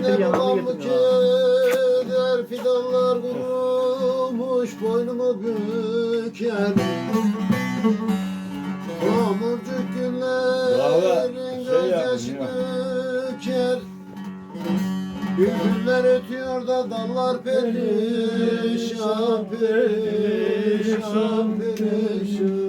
getir yanağını getir. Fidanlar kurumuş boynumu büker. Tomurcuk günlerin şey gözyaşı döker. Bülbüller ötüyor da dallar perişan perişan perişan.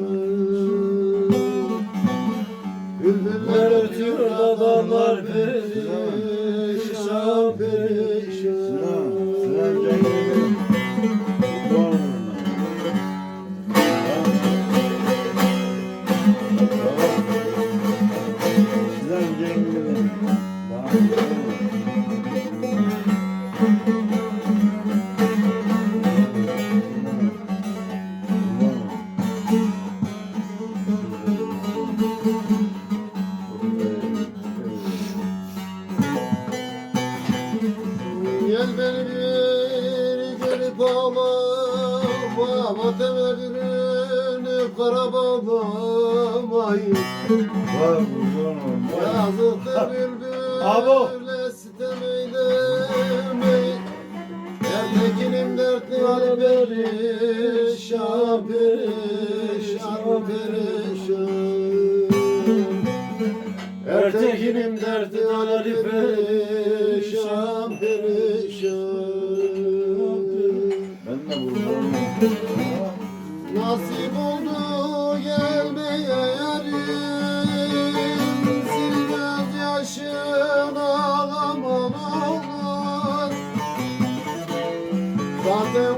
longer.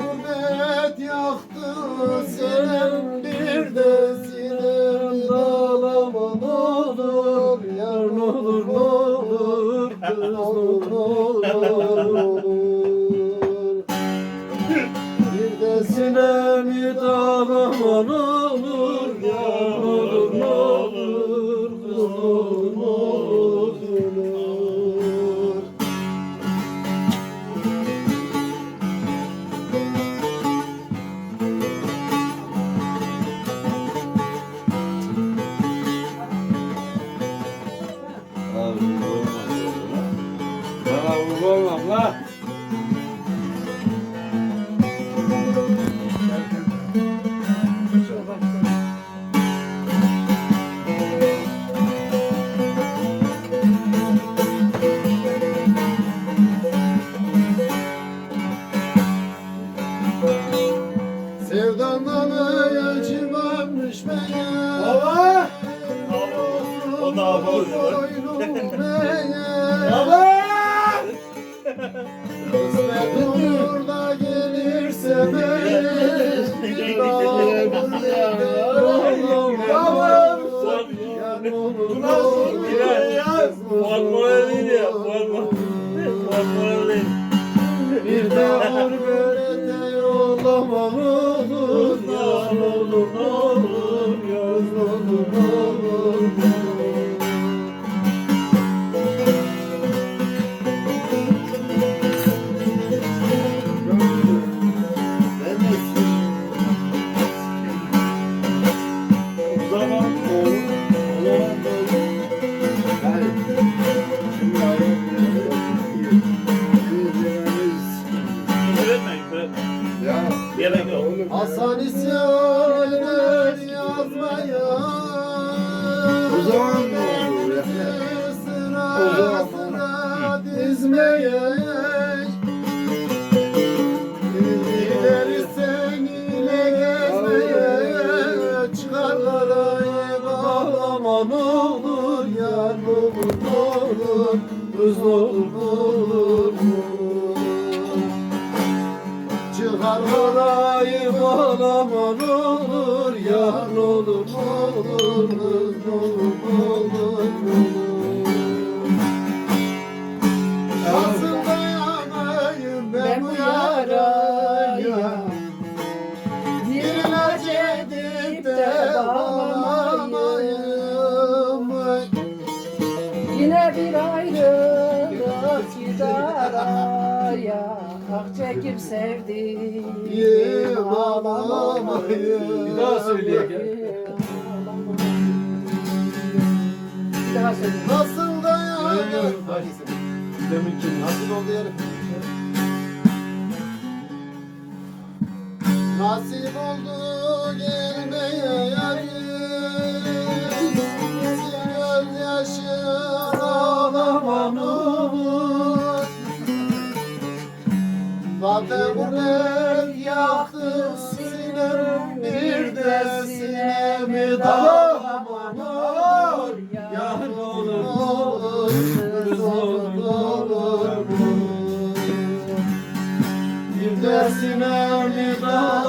Çekip sevdiğim Yim ağlamayım Bir daha söyleyek ya. Bir daha söyle. Nasıl dayanır Deminki Nasıl oldu yarım Zaten gurbet yaktı sinem Bir de sinemi dağlaman olur Yar olur olur, kız olur, olur. Bir de sinemi dağlamalım,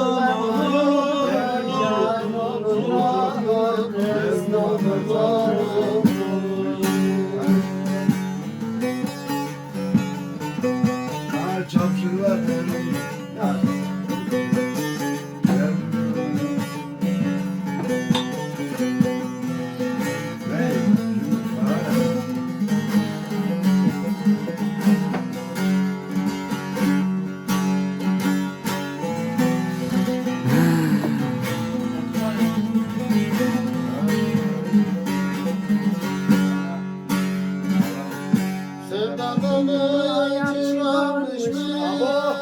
çıkarmış bu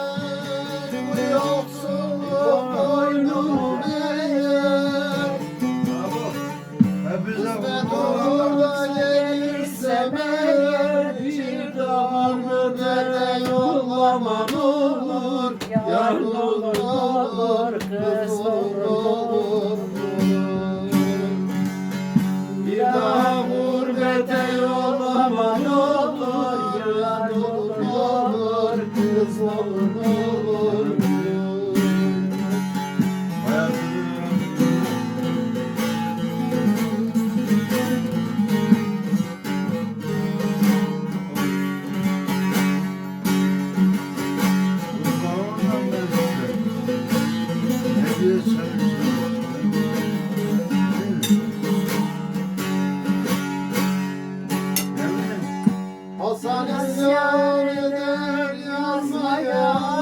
Hasan isyan eder yazmaya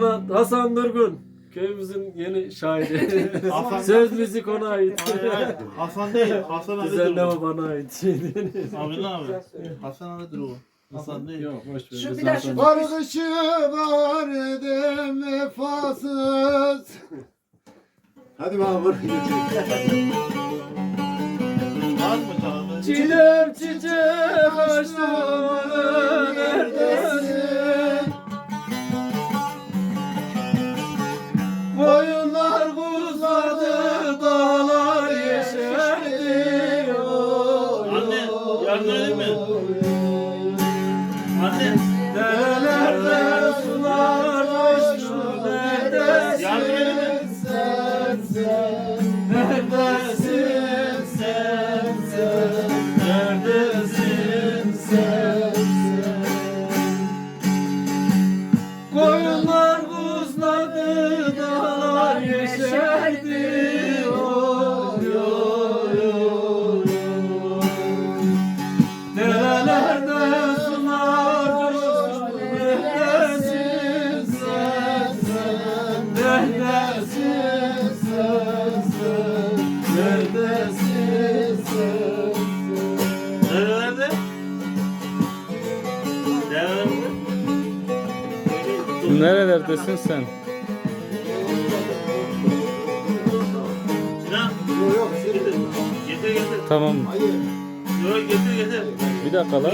Hasan, Hasan Durgun. Köyümüzün yeni şairi. Hasan- Söz müzik ona ait. Hayır, hayır. Hasan değil. Hasan Ali Düzenleme Durgun. bana ait. Şey değil. Abi ne abi? Hasan Ali Durgun. Hasan değil. Yok boş ver. Şu Biz bir Hasan- şu- Kardeşi var edem vefasız Hadi bana vur Var mı çaldı? Çiğdem çiçek açtı neredesin? Nerelerdesin sen? Sinan, Yok yok getir. Getir getir. Tamam. Hayır Yok getir getir. Bir dakika lan.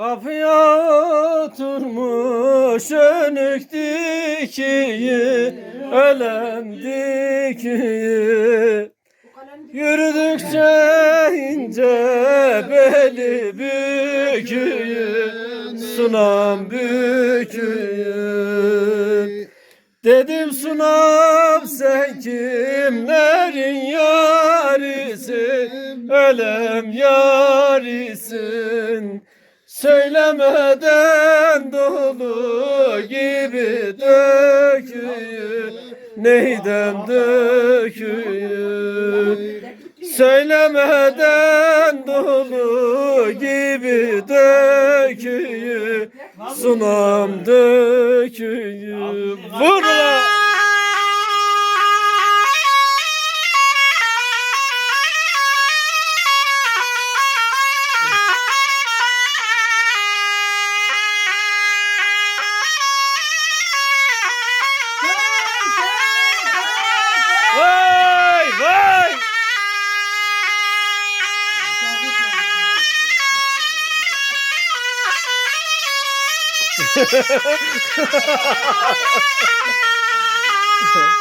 Kapıya oturmuş önük dikiyi, ölem dikiyi. Yürüdükçe ince beli büküyü, sunam büküyü. Dedim sunam sen kimlerin yarisin, ölem yarisin. Söylemeden dolu gibi döküyü Neyden döküyü Söylemeden dolu gibi döküyü Sunam döküyü Vur! Yeah!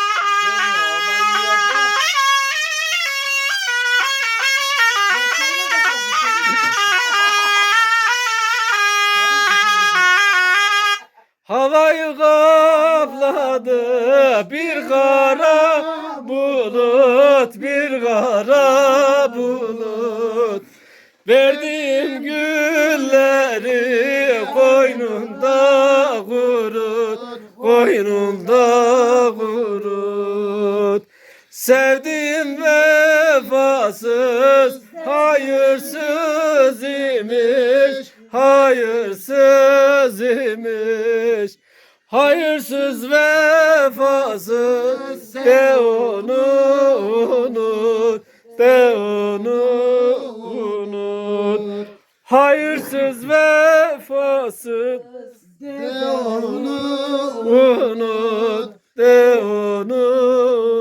koynunda kurut. Sevdiğim vefasız hayırsız imiş Hayırsız imiş. Hayırsız vefasız de onu unut De onu unut. Hayırsız vefasız de onu unut de onu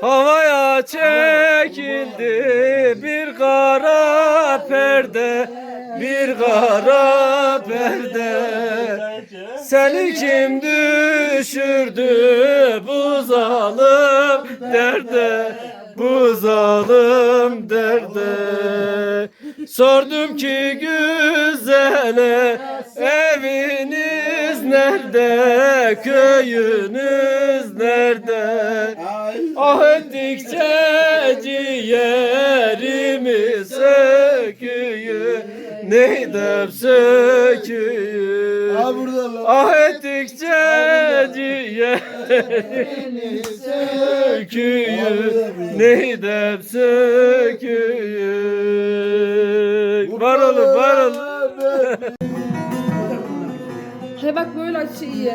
Havaya çekildi bir kara perde bir kara perde. Seni kim düşürdü bu zalim derde bu zalim derde Sordum ki güzele eviniz nerede köyünüz nerede? Ah ettikçe ciğerimi söküyor Neydem lan. Ah ettikçe ciğerimi söküyor Neydem söküyor Var oğlum var oğlum He bak böyle açı iyi.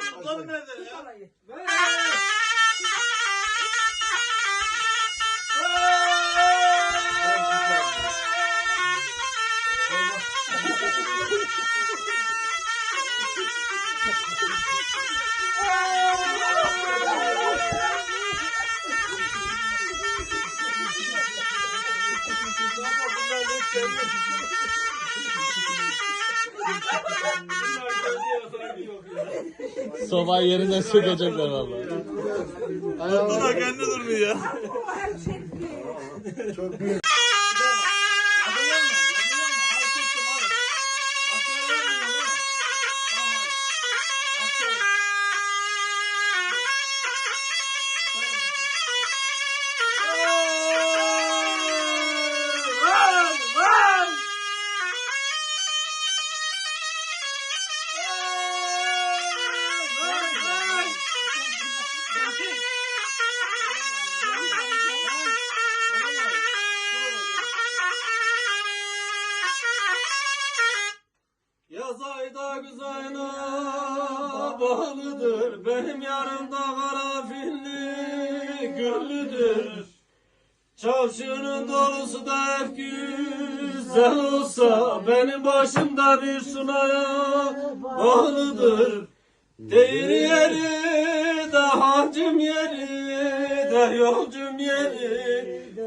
Tutalım benden ya. Ver. Oh, Sobayı yerinden sökecekler valla. Buna kendi durmuyor ya. Çok büyük.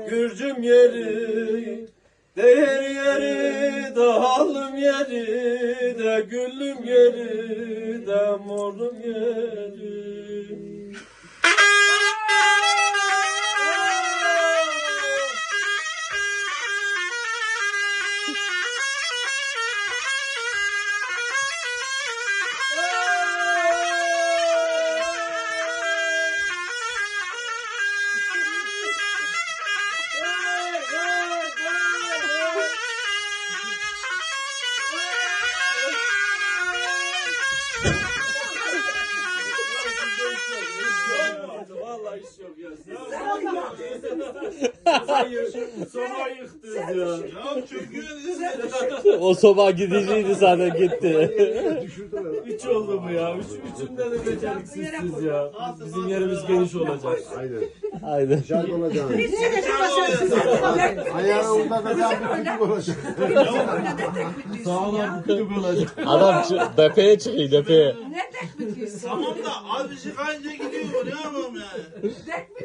Gürcüm yeri Değer yeri de yeri de güllüm yeri de morum yeri. Soba yıktınız ya. O soba gidiciydi zaten gitti. Üç oldu mu ya? Üç, üçünden de beceriksizsiniz ya. Bizim yerimiz geniş olacak. Aynen. Haydi. Şarkı olacak. Ayağında da daha bir küçük olacak. Sağlam kütük olacak. Adam depeye çıkıyor depeye. tamam da az bir şey kayınca gidiyor. Ne yapalım yani?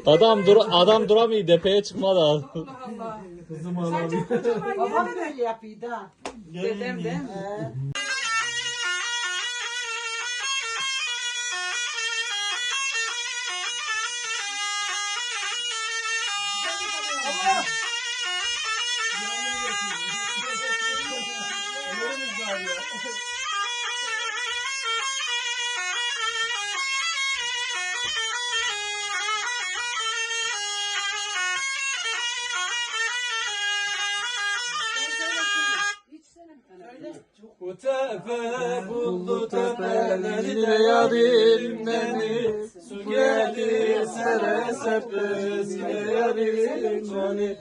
Adam dur adam duramıyor depeye çıkmadı. Allah Allah. Kızım anam. Babam böyle yapıyor da. Dedem de. Bu tepe buldu tepeleri yarim beni Su gelir sere sepesine yarim beni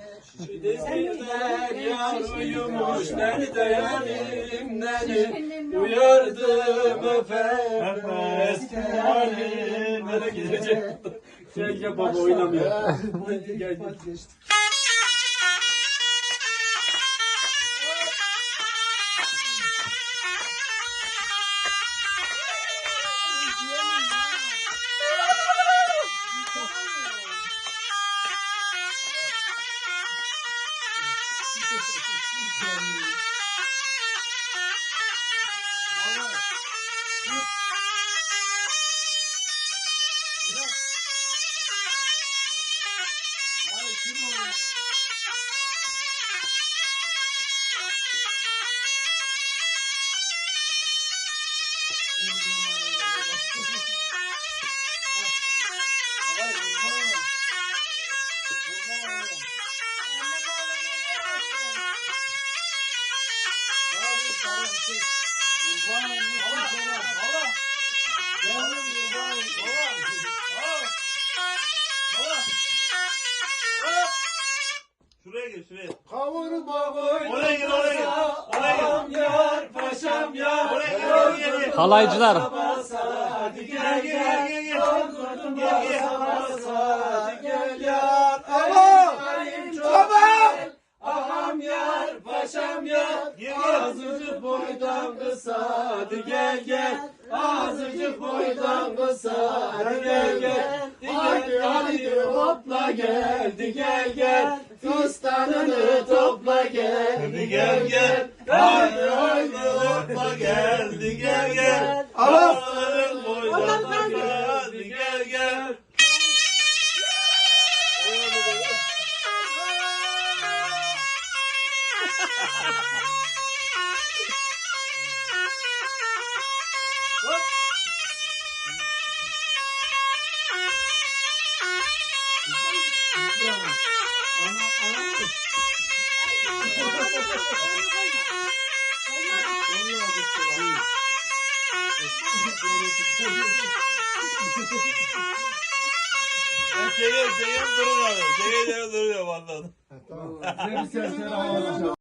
denizler yar uyumuş nerede yarim beni Uyardım öper eski yarim Nereye gidecek? Şey ya baba oynamıyor. Hadi gel. Kurban, kurban, kurban, kurban. Yavrum kurban, kurban. Şuraya gir şuraya. Kavurma. Oraya gir oraya gir. Oraya gir. Yar paşam yar. Oraya gir gir gir. gir. Halaycılar. Gel gel gel gel gel. Gel gel. Hadi gel yar. Tamam. Tamam. Ağam yar paşam yar. Gel gel. Azıcık boydan kısa. Hadi gel gel. Azıcık boydan kısa. Hadi gel gel.